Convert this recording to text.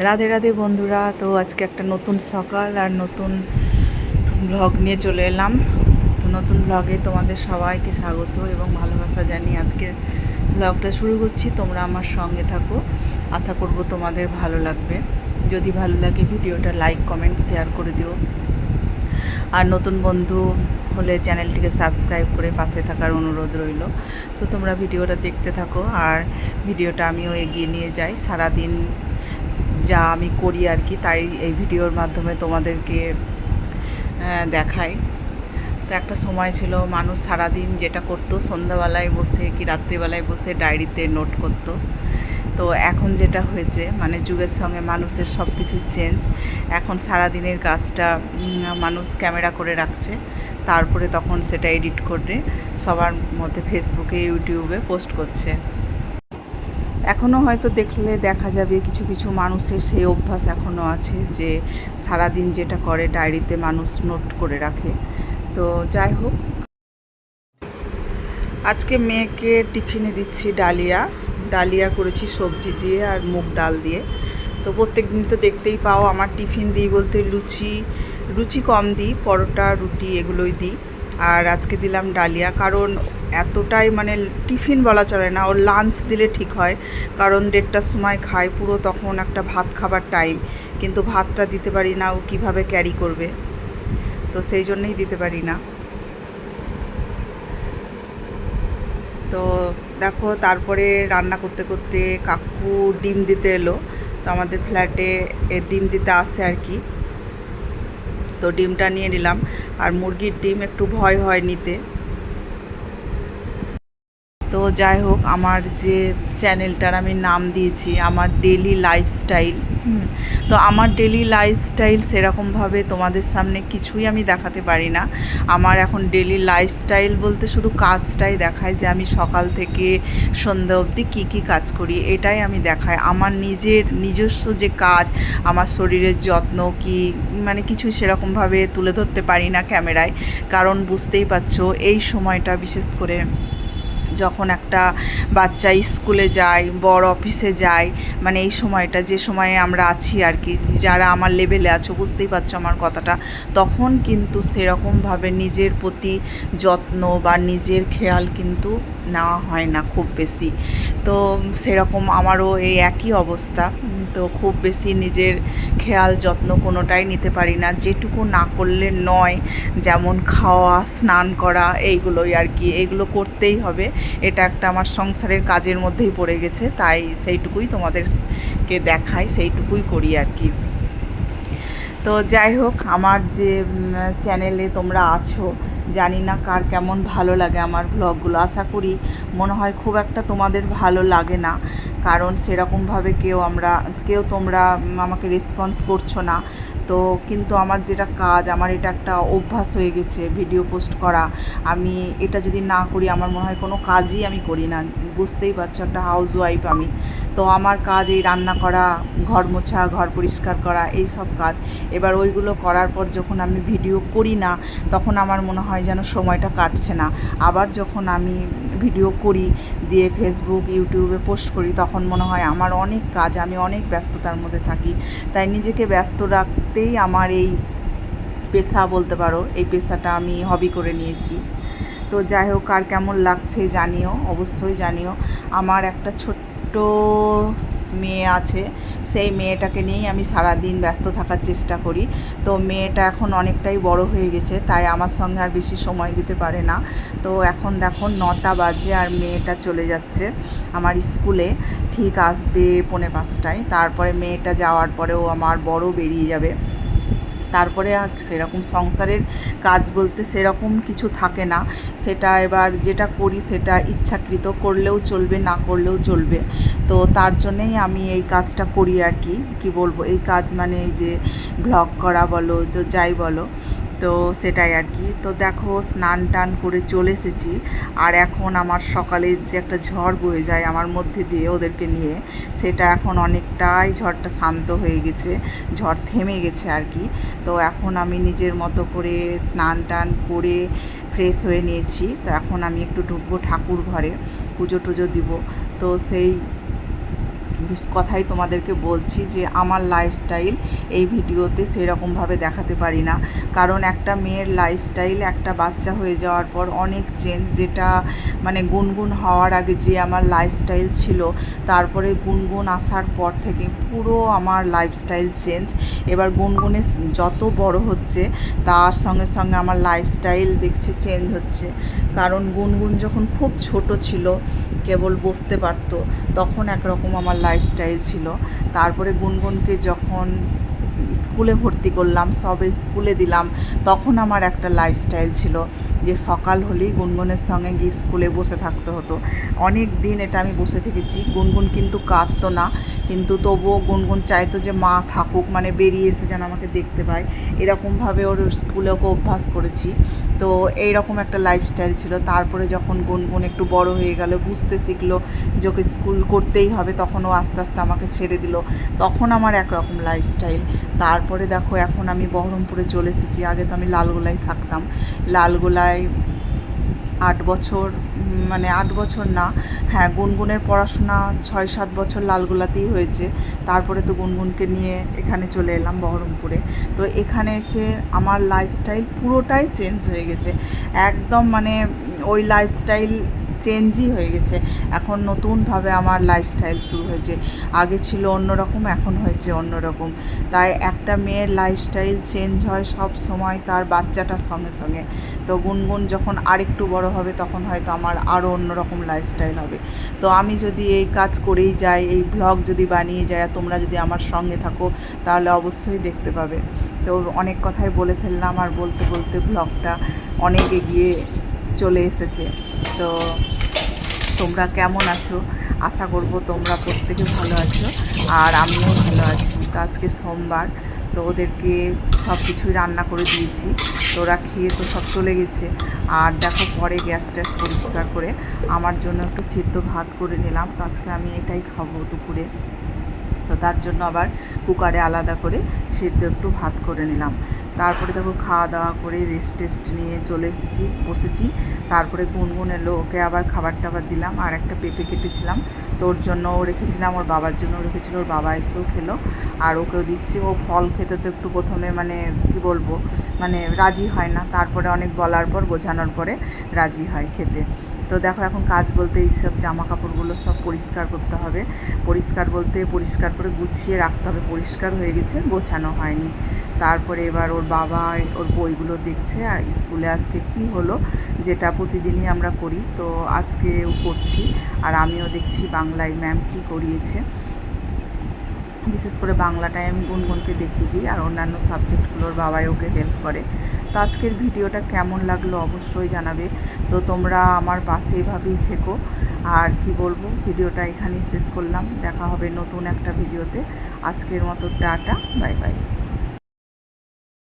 রাধে রাধে বন্ধুরা, তো আজকে একটা নতুন সকাল আর নতুন ব্লগ নিয়ে চলে এলাম। তো নতুন ব্লগে তোমাদের সবাইকে স্বাগত এবং ভালোবাসা জানিয়ে আজকের ব্লগটা শুরু করছি। তোমরা আমার সঙ্গে থাকো, আশা করব তোমাদের ভালো লাগবে। যদি ভালো লাগে ভিডিওটা লাইক কমেন্ট শেয়ার করে দিও। আর নতুন বন্ধু হলে চ্যানেলটিকে সাবস্ক্রাইব করে পাশে থাকার অনুরোধ রইল। তো তোমরা ভিডিওটা দেখতে থাকো, আর ভিডিওটা আমিও এগিয়ে নিয়ে যাই। সারাদিন যা আমি করি আর কি, তাই এই ভিডিওর মাধ্যমে তোমাদেরকে দেখাই। তো একটা সময় ছিল, মানুষ সারাদিন যেটা করতো, সন্ধ্যাবেলায় বসে কি রাত্রিবেলায় বসে ডায়েরিতে নোট করতো। তো এখন যেটা হয়েছে মানে যুগের সঙ্গে মানুষের সব কিছু চেঞ্জ এখন সারাদিনের কাজটা মানুষ ক্যামেরা করে রাখছে, তারপরে তখন সেটা এডিট করে সবার মধ্যে ফেসবুকে ইউটিউবে পোস্ট করছে। এখনও হয়তো দেখলে দেখা যাবে কিছু কিছু মানুষের সেই অভ্যাস এখনও আছে যে সারাদিন যেটা করে ডায়েরিতে মানুষ নোট করে রাখে। তো যাই হোক। আজকে মেয়েকে টিফিনে দিচ্ছি ডালিয়া। ডালিয়া করেছি সবজি দিয়ে আর মুগ ডাল দিয়ে। তো প্রত্যেক দিন তো দেখতেই পাও, আমার টিফিন দিই বলতে লুচি লুচি কম দিই, পরোটা, রুটি এগুলোই দিই। আর আজকে দিলাম ডালিয়া। কারণ এতটাই মানে টিফিন বলা চলে না, ওর লাঞ্চ দিলে ঠিক হয়। কারণ দেড়টার সময় খায়, পুরো তখন একটা ভাত খাবার টাইম কিন্তু ভাতটা দিতে পারি না, ও কীভাবে ক্যারি করবে? তো সেই জন্যই দিতে পারি না। তো দেখো, তারপরে রান্না করতে করতে কাকু ডিম দিতে এলো। তো আমাদের ফ্ল্যাটে ডিম দিতে আসে আর কি। তো ডিমটা নিয়ে নিলাম। আর মুরগির ডিম একটু ভয় হয় নিতে। তো যাই হোক, আমার যে চ্যানেলটার আমি নাম দিয়েছি, আমার ডেলি লাইফস্টাইল তো আমার ডেলি লাইফস্টাইল সেরকমভাবে তোমাদের সামনে কিছুই আমি দেখাতে পারি না। আমার এখন ডেলি লাইফস্টাইল বলতে শুধু কাজটাই দেখায় যে আমি সকাল থেকে সন্ধ্যা অবধি কী কী কাজ করি, এটাই আমি দেখাই আমার নিজের নিজস্ব যে কাজ, আমার শরীরের যত্ন কি মানে কিছু সেরকমভাবে তুলে ধরতে পারি না ক্যামেরায়। কারণ বুঝতেই পারছ, এই সময়টা বিশেষ করে যখন একটা বাচ্চা স্কুলে যায়, বড় অফিসে যায় মানে এই সময়টা, যে সময়ে আমরা আছি আর কি, যারা আমার লেভেলে আছো, বুঝতেই পারছ আমার কথাটা, তখন কিন্তু সেরকমভাবে নিজের প্রতি যত্ন বা নিজের খেয়াল কিন্তু নেওয়া হয় না খুব বেশি। তো সেরকম আমারও এই একই অবস্থা। তো খুব বেশি নিজের খেয়াল যত্ন কোনোটাই নিতে পারি না। যেটুকু না করলে নয়, যেমন খাওয়া, স্নান করা, এইগুলোই আর কি। এগুলো করতেই হবে। এটা একটা আমার সংসারের কাজের মধ্যেই পড়ে গেছে। তাই সেইটুকুই তোমাদেরকে দেখাই, সেইটুকুই করি আর কি। তো যাই হোক, আমার যে চ্যানেলে তোমরা আছো, জানি না কার কেমন ভালো লাগে আমার ব্লগগুলো আশা করি মনে হয় খুব একটা তোমাদের ভালো লাগে না। কারণ সেরকমভাবে কেউ আমরা, কেউ তোমরা আমাকে রেসপন্স করছ না। তো কিন্তু আমার যেটা কাজ, আমার এটা একটা অভ্যাস হয়ে গেছে ভিডিও পোস্ট করা। আমি এটা যদি না করি, আমার মনে হয় কোনো কাজই আমি করি না। বুঝতেই পারছ, একটা হাউস ওয়াইফ আমি। তো আমার কাজ এই রান্না করা, ঘর মোছা, ঘর পরিষ্কার করা, এই সব কাজ। এবার ওইগুলো করার পর যখন আমি ভিডিও করি না, তখন আমার মনে হয় যেন সময়টা কাটছে না। আবার যখন আমি ভিডিও করি, দিয়ে ফেসবুক ইউটিউবে পোস্ট করি, তখন মনে হয় আমার অনেক কাজ, আমি অনেক ব্যস্ততার মধ্যে থাকি। তাই নিজেকে ব্যস্ত রাখতেই আমার এই পেশা বলতে পারো, এই পেশাটা আমি হবি করে নিয়েছি। তো যাই হোক, আর কেমন লাগছে জানিও, অবশ্যই জানিও। আমার একটা ছোট্ট মেয়ে আছে। সেই মেয়েটাকে নিয়েই আমি সারা দিন ব্যস্ত থাকার চেষ্টা করি। তো মেয়েটা এখন অনেকটাই বড় হয়ে গেছে, তাই আমার সঙ্গে আর বেশি সময় দিতে পারে না। তো এখন দেখো নটা বাজে আর মেয়েটা চলে যাচ্ছে আমার স্কুলে। ঠিক আসবে পৌনে পাঁচটায়। তারপরে মেয়েটা যাওয়ার পরেও আমার বড় বেরিয়ে যাবে। তারপরে আর সেরকম সংসারের কাজ বলতে সেরকম কিছু থাকে না। সেটা এবার যেটা করি সেটা ইচ্ছাকৃত করলেও চলবে, না করলেও চলবে। তো তার জন্যেই আমি এই কাজটা করি আর কি। কি বলব? এই কাজ মানে এই যে ব্লগ করা বলো যাই বলো। তো সেটাই আর কি। তো দেখো, স্নান টান করে চলে এসেছি। আর এখন আমার সকালে যে একটা ঝড় বয়ে যায় আমার মধ্যে দিয়ে ওদেরকে নিয়ে, সেটা এখন অনেকটাই ঝড়টা শান্ত হয়ে গেছে, ঝড় থেমে গেছে আর কি। তো এখন আমি নিজের মতো করে স্নান টান করে ফ্রেশ হয়ে নিয়েছি। তো এখন আমি একটু ঢুকবো ঠাকুর ঘরে, পুজো টুজো দিব। তো সেই কথাই তোমাদেরকে বলছি যে আমার লাইফস্টাইল এই ভিডিওতে সেরকমভাবে দেখাতে পারি না। কারণ একটা মেয়ের লাইফস্টাইল একটা বাচ্চা হয়ে যাওয়ার পর অনেক চেঞ্জ যেটা মানে গুনগুন হওয়ার আগে যে আমার লাইফস্টাইল ছিল, তারপরে গুনগুন আসার পর থেকে পুরো আমার লাইফস্টাইল চেঞ্জ এবার গুনগুনে যত বড় হচ্ছে, তার সঙ্গে সঙ্গে আমার লাইফস্টাইল দেখছি চেঞ্জ হচ্ছে। কারণ গুনগুন যখন খুব ছোট ছিল কেবল বসতে পারতো, তখন একরকম আমার লাইফস্টাইল ছিল। তারপরে গুনগুনকে যখন স্কুলে ভর্তি করলাম, সবে স্কুলে দিলাম, তখন আমার একটা লাইফস্টাইল ছিল যে সকাল হলেই গুনগুনের সঙ্গে গিয়ে স্কুলে বসে থাকতে হতো। অনেক দিন এটা আমি বসে থেকেছি, গুনগুন কিন্তু কাঁদতো না। কিন্তু তবুও গুনগুন চাইতো যে মা থাকুক মানে বেরিয়ে এসে যেন আমাকে দেখতে পায়। এরকমভাবে ওর স্কুলে ওকে অভ্যাস করেছি। তো এইরকম একটা লাইফস্টাইল ছিল। তারপরে যখন গুনগুন একটু বড় হয়ে গেল, বুঝতে শিখলো যে ওকে স্কুল করতেই হবে, তখন ও আস্তে আস্তে আমাকে ছেড়ে দিল। তখন আমার একরকম লাইফস্টাইল তারপরে দেখো, এখন আমি বহরমপুরে চলে এসেছি। আগে তো আমি লালগোলায় থাকতাম। লালগোলায় আট বছর মানে আট বছর না হ্যাঁ গুনগুনের পড়াশোনা ছয় সাত বছর লালগোলাতেই হয়েছে। তারপরে তো গুনগুনকে নিয়ে এখানে চলে এলাম বহরমপুরে। তো এখানে এসে আমার লাইফস্টাইল পুরোটাই চেঞ্জ হয়ে গেছে। একদম মানে ওই লাইফস্টাইল চেঞ্জই হয়ে গেছে। এখন নতুনভাবে আমার লাইফস্টাইল শুরু হয়েছে। আগে ছিল অন্যরকম, এখন হয়েছে অন্যরকম। তাই একটা মেয়ের লাইফস্টাইল চেঞ্জ হয় সব সময় তার বাচ্চাটার সঙ্গে সঙ্গে। তো গুনগুন যখন আরেকটু বড় হবে তখন হয়তো আমার আরও অন্যরকম লাইফস্টাইল হবে। তো আমি যদি এই কাজ করেই যাই, এই ব্লগ যদি বানিয়ে যাই আর তোমরা যদি আমার সঙ্গে থাকো, তাহলে অবশ্যই দেখতে পাবে। তো অনেক কথাই বলে ফেললাম আর বলতে বলতে ব্লগটা অনেক এগিয়ে চলে এসেছে। তো তোমরা কেমন আছো? আশা করব তোমরা প্রত্যেকে ভালো আছো আর আমিও ভালো আছি। তো আজকে সোমবার, তো ওদেরকে সব কিছুই রান্না করে দিয়েছি। তো ওরা খেয়ে তো সব চলে গেছে। আর দেখো পরে গ্যাস ট্যাস পরিষ্কার করে আমার জন্য একটু সিদ্ধ ভাত করে নিলাম। তো আজকে আমি এটাই খাব দুপুরে। তো তার জন্য আবার কুকারে আলাদা করে সিদ্ধ একটু ভাত করে নিলাম। তারপরে দেখো খাওয়া দাওয়া করে রেস্ট টেস্ট নিয়ে চলে এসেছি, বসেছি। তারপরে গুনগুন এলো, ওকে আবার খাবার টাবার দিলাম, আর একটা পেঁপে কেটেছিলাম। তো ওর জন্যও রেখেছিলাম, ওর বাবার জন্য রেখেছিল, ওর বাবা এসেও খেলো। আর ওকেও দিচ্ছি, ও ফল খেতে তো একটু প্রথমে মানে কি বলব মানে রাজি হয় না। তারপরে অনেক বলার পর, বোঝানোর পরে রাজি হয় খেতে। তো দেখো এখন কাজ বলতে এইসব জামা কাপড়গুলো সব পরিষ্কার করতে হবে। পরিষ্কার বলতে পরিষ্কার করে গুছিয়ে রাখতে হবে। পরিষ্কার হয়ে গেছে, গোছানো হয়নি। তারপরে এবার ওর বাবা ওর বইগুলো দেখছে, আর স্কুলে আজকে কি হলো যেটা প্রতিদিনই আমরা করি। তো আজকেও করছি, আর আমিও দেখছি বাংলায় ম্যাম কি করিয়েছে। বিশেষ করে বাংলাটায় আমি গুনগুনকে দেখিয়ে দিই, আর অন্যান্য সাবজেক্টগুলোর বাবাই ওকে হেল্প করে। তো আজকের ভিডিওটা কেমন লাগল অবশ্যই জানাবে। তো তোমরা আমার পাশে এভাবেই থেকো। আর কি বলব, ভিডিওটা এখানেই শেষ করলাম। দেখা হবে নতুন একটা ভিডিওতে। আজকের মতো টাটা, বাই বাই।